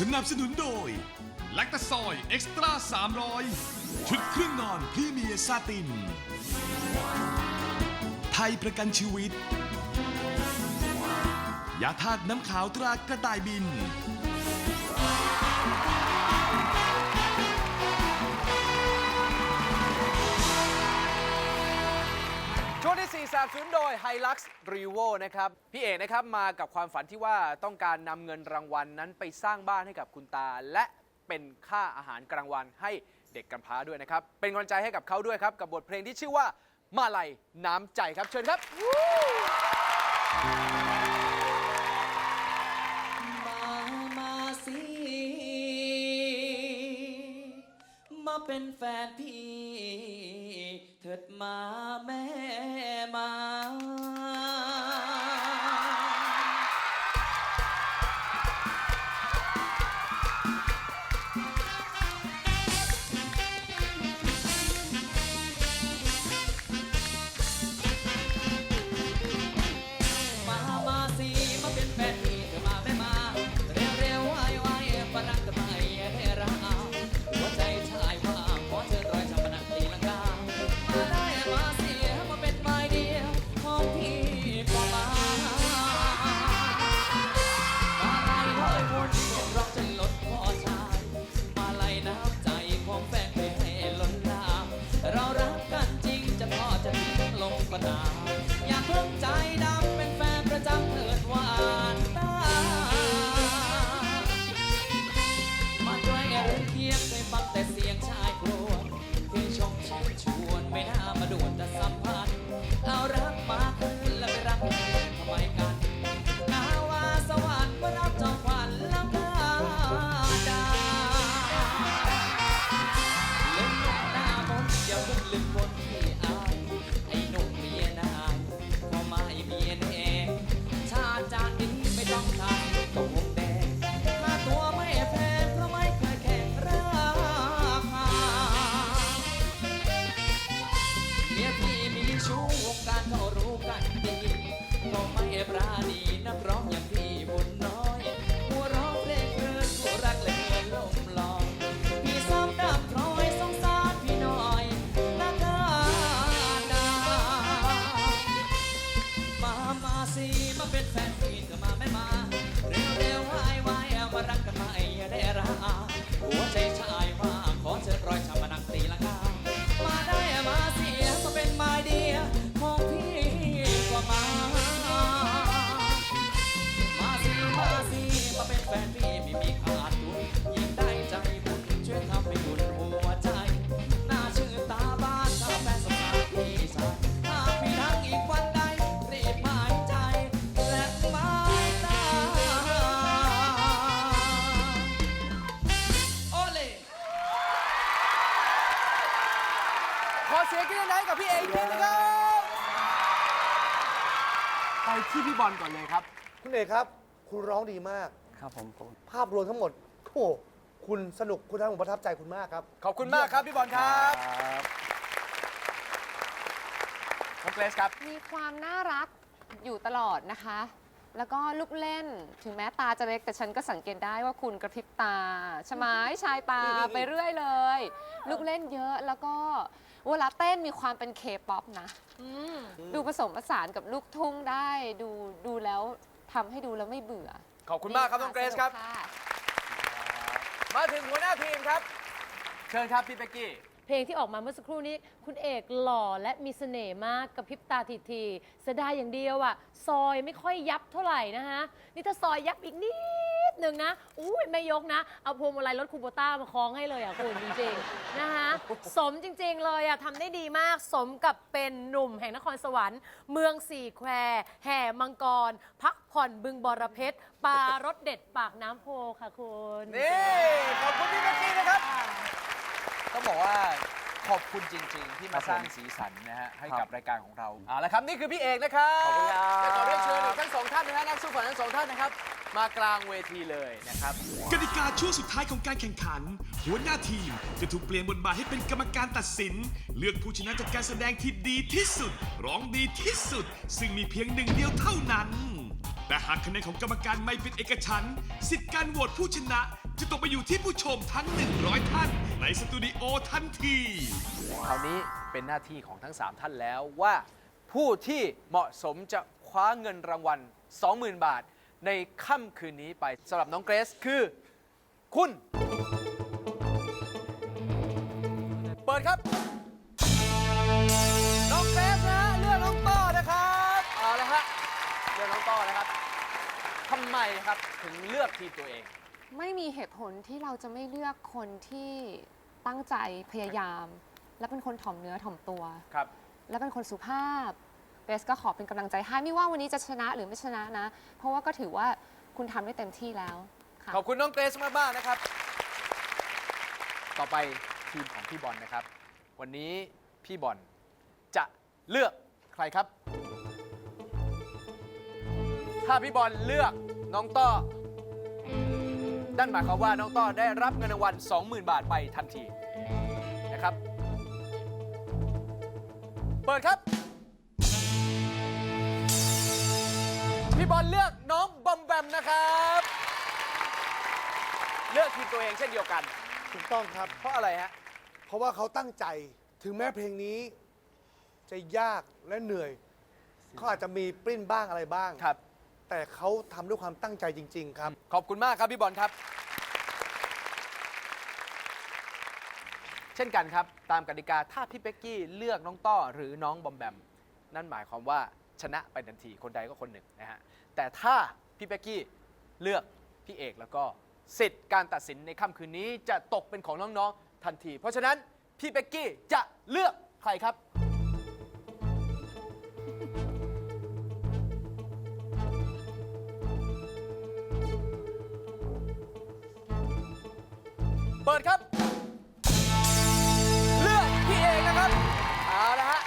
สนับสนุนโดยแลคตาซอยเอ็กซ์ตร้า300 ชุดเครื่องนอนพรีเมียร์ซาติน ไทยประกันชีวิต ยาธาตุน้ำขาวตรากระต่ายบิน ช่วงที่4สนับสนุนโดย Hilux r e v o นะครับ พี่เอกนะครับมากับความฝันที่ว่าต้องการนำเงินรางวัลนั้นไปสร้างบ้านให้กับคุณตา และเป็นค่าอาหารกลางวันให้เด็กกำพร้าด้วยนะครับ เป็นกำลังใจให้กับเขาด้วยครับ กับบทเพลงที่ชื่อว่ามาลัยน้ำใจครับเชิญครับ มามาสิ มาเป็นแฟนพี่ เถิดมาแม่มามา ที่พี่บอลก่อนเลยครับ คุณเอกครับ คุณร้องดีมาก ครับผมผมภาพรวมทั้งหมด โอ้โหคุณสนุกคุณทำผมประทับใจคุณมากครับ ขอบคุณมากครับพี่บอลครับน้องเกรซครับ มีความน่ารักอยู่ตลอดนะคะ แล้วก็ลูกเล่นถึงแม้ตาจะเล็กแต่ฉันก็สังเกตได้ว่าคุณกระพริบตาชะไม้ชายตาไปเรื่อยเลย ลูกเล่นเยอะแล้วก็เวลาเต้นมีความเป็นเคป๊อปนะดูผสมผสานกับลูกทุ่งได้ดูดูแล้วทำให้ดูแล้วไม่เบื่อ ขอบคุณมากครับน้องเกรซครับสนุกะมาถึงหัวหน้าทีมครับ เชิญครับพี่เป๊กกี้ เพลงที่ออกมาเมื่อสักครู่นี้ คุณเอกหล่อและมีเสน่ห์มากกับพริบตาทีทีเสียดายอย่างเดียวอะซอยไม่ค่อยยับเท่าไหร่นะฮะนี่ถ้าซอยยับอีกนิดหนึ่งนะอุ้ยไม่ยกนะ เอาพวงมาลัยรถคูโบต้ามาคล้องให้เลยอะคุณจริงๆนะคะสมจริง ๆ เลยอะทำได้ดีมากสมกับเป็นหนุ่มแห่งนครสวรรค์ เมืองสี่แควแห่มังกร พักผ่อนบึงบรเพชรปลารสเด็ดปากน้ำโพค่ะคุณ นี่ ขอบคุณพี่เป๊กกี้นะครับ ต้องบอกว่าขอบคุณจริง ๆ ที่มาสร้างสีสันนะฮะให้กับรายการของเราเอาละครับนี่คือพี่เอกนะครับขอบคุณครับแต่ขอเรียนเชิญทั้งสองท่านนะฮะนักสู้ฝันทั้งสองท่านนะครับ มากลางเวทีเลยนะครับกติกาช่วงสุดท้ายของการแข่งขัน หัวหน้าทีมจะถูกเปลี่ยนบทบาทให้เป็นกรรมการตัดสิน เลือกผู้ชนะจากการแสดงที่ดีที่สุด ร้องดีที่สุด ซึ่งมีเพียงหนึ่งเดียวเท่านั้นแต่หากคะแนนของกรรมการไม่เป็นเอกฉันท์สิทธิ์การโหวตผู้ชนะ จะตกไปอยู่ที่ผู้ชมทั้ง 100 ท่าน ในสตูดิโอทันที คราวนี้เป็นหน้าที่ของทั้ง 3 ท่านแล้วว่า ผู้ที่เหมาะสมจะคว้าเงินรางวัล 20,000 บาท ในค่ำคืนนี้ไปสำหรับน้องเกรซคือ คุณ เปิดครับ น้องเกรซนะฮะเลือกน้องต้อนะครับเอาละฮะเลือกน้องต้อนะครับทำไมครับถึงเลือกทีมตัวเอง ไม่มีเหตุผลที่เราจะไม่เลือกคนที่ตั้งใจพยายาม และเป็นคนถ่อมเนื้อถ่อมตัว ครับ และเป็นคนสุภาพเบสก็ขอเป็นกำลังใจให้ไม่ว่าวันนี้จะชนะหรือไม่ชนะนะ เพราะว่าก็ถือว่าคุณทำได้เต็มที่แล้วค่ะ ขอบคุณน้องเกรซมากๆนะครับ ต่อไปทีมของพี่บอลนะครับ วันนี้พี่บอลจะเลือกใครครับ ถ้าพี่บอลเลือกน้องต้อ นั่นหมายความว่าน้องต้อได้รับเงินรางวัล20,000 บาทไปทันทีนะครับ เปิดครับ พี่บอลเลือกน้องบอมแบมนะครับ เลือกทีมตัวเองเช่นเดียวกัน ถูกต้องครับ เพราะอะไรฮะ เพราะว่าเขาตั้งใจถึงแม้เพลงนี้ จะยากและเหนื่อย เขาอาจจะมีปริ้นบ้างอะไรบ้าง ครับ แต่เขาทำด้วยความตั้งใจจริง ๆ ครับ ขอบคุณมากครับพี่บอลครับ เช่นกันครับ ตามกติกาถ้าพี่เป็กกี้เลือกน้องต้อหรือน้องบอมแบม นั่นหมายความว่าชนะไปทันทีคนใดก็คนหนึ่งนะฮะแต่ถ้าพี่เป็กกี้เลือกพี่เอกแล้วก็สิทธิ์การตัดสินในค่ำคืนนี้จะตกเป็นของน้องๆทันที เพราะฉะนั้นพี่เป็กกี้จะเลือกใครครับ เปิดครับ เลือกพี่เอกนะครับ เอาละฮะ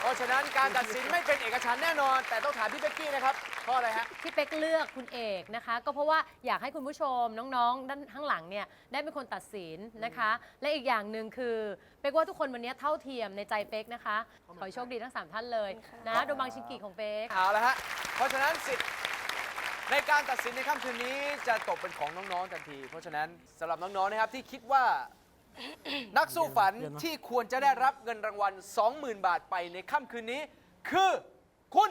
เพราะฉะนั้นการตัดสินไม่เป็นเอกฉันท์แน่นอน แต่ต้องถามพี่เป๊กกี้นะครับเพราะอะไรฮะ ที่เป๊กเลือกคุณเอกนะคะ ก็เพราะว่าอยากให้คุณผู้ชมน้องๆ ด้านข้างหลังเนี่ยได้เป็นคนตัดสินนะคะ และอีกอย่างหนึ่งคือเป๊กว่าทุกคนวันนี้เท่าเทียมในใจเป๊กนะคะ ขอให้โชคดีทั้งสามท่านเลยนะโดบังชิงกีของเป๊ก เอาละฮะ เพราะฉะนั้นสิทธิ์ ในการตัดสินในค่ำคืนนี้จะตกเป็นของน้องๆทันที เพราะฉะนั้นสำหรับน้องๆนะครับที่คิดว่า นักสู้ฝันที่ควรจะได้รับเงินรางวัล 20,000 บาทไปในค่ำคืนนี้ คือคุณ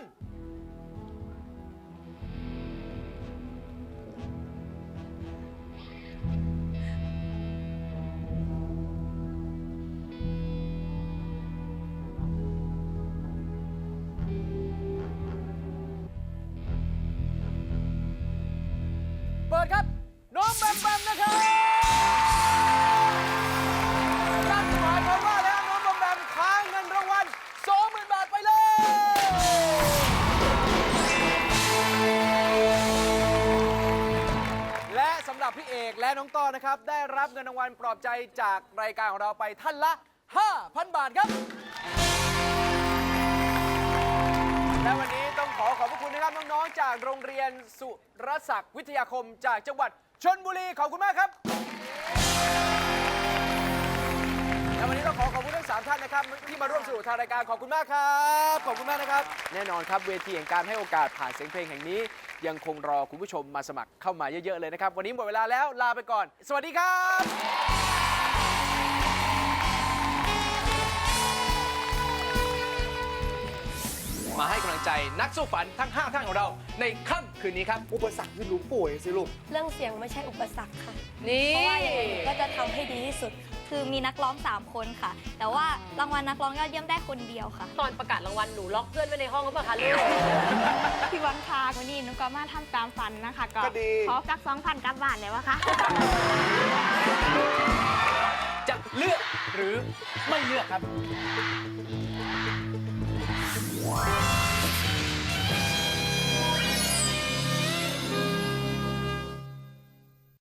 ได้รับเงินรางวัลปลอบใจจากรายการของเราไปท่านละ 5,000 บาทครับ และวันนี้ต้องขอขอบพระคุณนะครับน้องๆ จากโรงเรียนสุรศักดิ์วิทยาคมจากจังหวัดชนบุรี ขอบคุณมากครับ และวันนี้ต้องขอขอบคุณ ทั้งสามท่านนะครับที่มาร่วมสนุกทางรายการขอบคุณมากครับ ขอบคุณมากนะครับ แน่นอนครับเวทีแห่งการให้โอกาสผ่านเสียงเพลงแห่งนี้ ยังคงรอคุณผู้ชมมาสมัครเข้ามาเยอะๆเลยนะครับ วันนี้หมดเวลาแล้วลาไปก่อน สวัสดีครับมาให้กำลังใจนักสู้ฝันทั้ง 5 ท่านของเรา ในค่ำคืนนี้ครับ อุปสรรคคือหนูป่วยสิลูก เรื่องเสียงไม่ใช่อุปสรรคค่ะ นี่ เพราะว่ายังไงหนูก็จะทำให้ดีที่สุดคื อมีนักร้อง 3 คนค่ะ แต่ว่ารางวัลนักร้องยอดเยี่ยมได้คนเดียวค่ะ ตอนประกาศรางวัลหนูล็อกเพื่อนไว้ในห้องหรือเปล่าคะลูก พี่วันคาวันนี้หนุก็มาทำตามฝันนะคะ ก็ก็ดี ขอจักสองพันกลับบ้านเลยวะคะ จะเลือกหรือไม่เลือกครับ